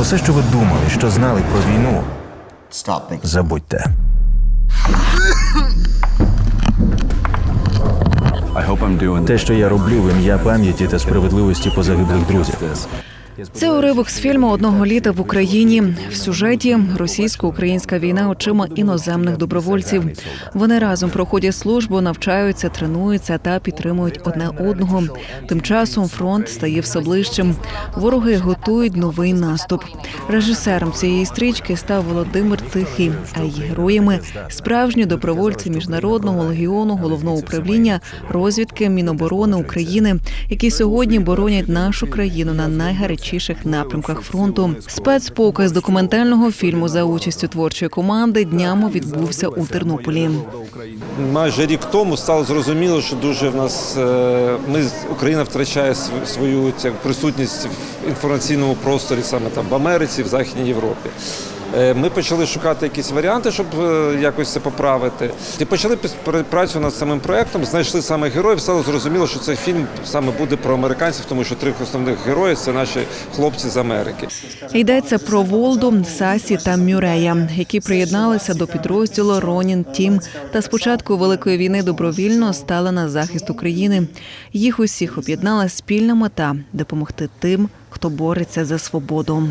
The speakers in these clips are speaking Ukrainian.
Усе, що ви думали, що знали про війну, забудьте. Те, що я роблю в ім'я пам'яті та справедливості позагиблих друзів. Це уривок з фільму одного літа в Україні. В сюжеті російсько-українська війна очима іноземних добровольців. Вони разом проходять службу, навчаються, тренуються та підтримують одне одного. Тим часом фронт стає все ближчим. Вороги готують новий наступ. Режисером цієї стрічки став Володимир Тихий, а її героями справжні добровольці міжнародного легіону головного управління розвідки Міноборони України, які сьогодні боронять нашу країну на найгарячіших напрямках фронту. Спецпоказ документального фільму за участю творчої команди днями відбувся у Тернополі. майже рік тому стало зрозуміло, що дуже в нас е, ми Україна втрачає свою присутність в інформаційному просторі саме там в Америці, в Західній Європі. Е, Ми почали шукати якісь варіанти, щоб е, якось це поправити. І почали працю над самим проектом, знайшли саме героїв. Стало зрозуміло, що цей фільм саме буде про американців, тому що три основних герої це наші хлопці з Америки. Йдеться про Волду, Сасі та Мюрея, які приєдналися до підрозділу Ронін Тім та з початку великої війни добровільно стали на захист України. Їх усіх об'єднала спільна мета допомогти тим, хто бореться за свободу.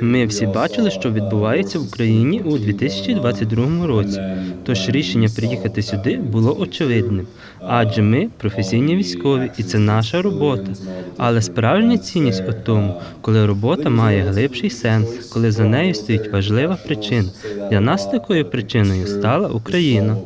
Ми всі бачили, що відбувається в Україні у 2022 році. Тож рішення приїхати сюди було очевидним, адже ми професійні військові, і це наша робота. Але справжня цінність у тому, коли робота має глибший сенс, коли за нею стоїть важлива причина. Для нас такою причиною стала Україна.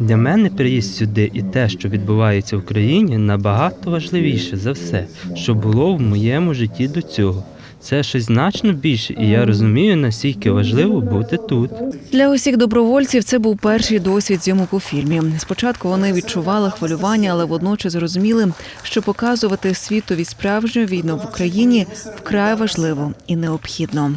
Для мене приїзд сюди і те, що відбувається в Україні, набагато важливіше за все, що було в моєму житті до цього. Це щось значно більше, і я розумію, наскільки важливо бути тут. Для усіх добровольців це був перший досвід зйомок у фільмі. Спочатку вони відчували хвилювання, але водночас зрозуміли, що показувати світові справжню війну в Україні вкрай важливо і необхідно.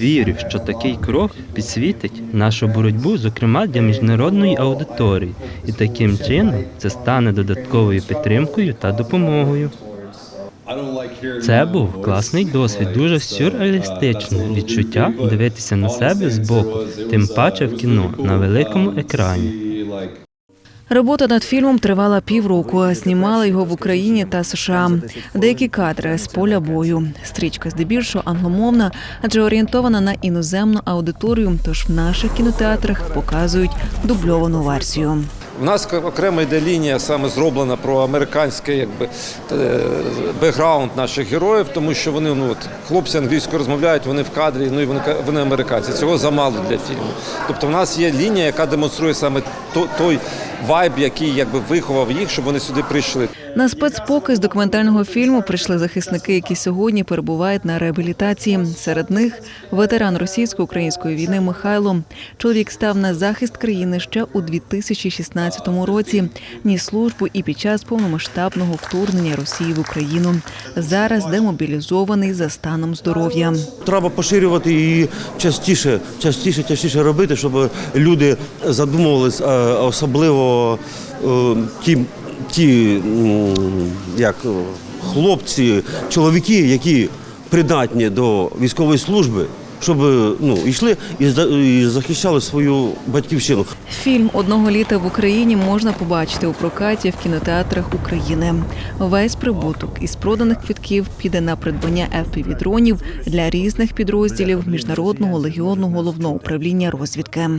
Вірю, що такий крок підсвітить нашу боротьбу, зокрема для міжнародної аудиторії, і таким чином це стане додатковою підтримкою та допомогою. Це був класний досвід, дуже сюрреалістичне відчуття дивитися на себе збоку, тим паче в кіно на великому екрані. Робота над фільмом тривала півроку. Знімали його в Україні та США. Деякі кадри з поля бою. Стрічка здебільшого англомовна, адже орієнтована на іноземну аудиторію. Тож в наших кінотеатрах показують дубльовану версію. У нас окремо йде лінія саме зроблена про американський якби, е, бекграунд наших героїв, тому що вони ну, от, хлопці англійською розмовляють, вони в кадрі, ну і вони, вони американці. Цього замало для фільму. Тобто в нас є лінія, яка демонструє саме той вайб, який якби, виховав їх, щоб вони сюди прийшли. На спецпоказ документального фільму прийшли захисники, які сьогодні перебувають на реабілітації. Серед них ветеран російсько-української війни Михайло. Чоловік став на захист країни ще у 2016 році. Ніс службу і під час повномасштабного вторгнення Росії в Україну. Зараз демобілізований за станом здоров'я. Треба поширювати і частіше, частіше, частіше робити, щоб люди задумувались, е, особливо е, ті, ті як хлопці, чоловіки, які придатні до військової служби, щоб ну, йшли і захищали свою батьківщину. Фільм одного літа в Україні можна побачити у прокаті в кінотеатрах України. Весь прибуток із проданих квитків піде на придбання fpv дронів для різних підрозділів міжнародного легіону головного управління розвідки.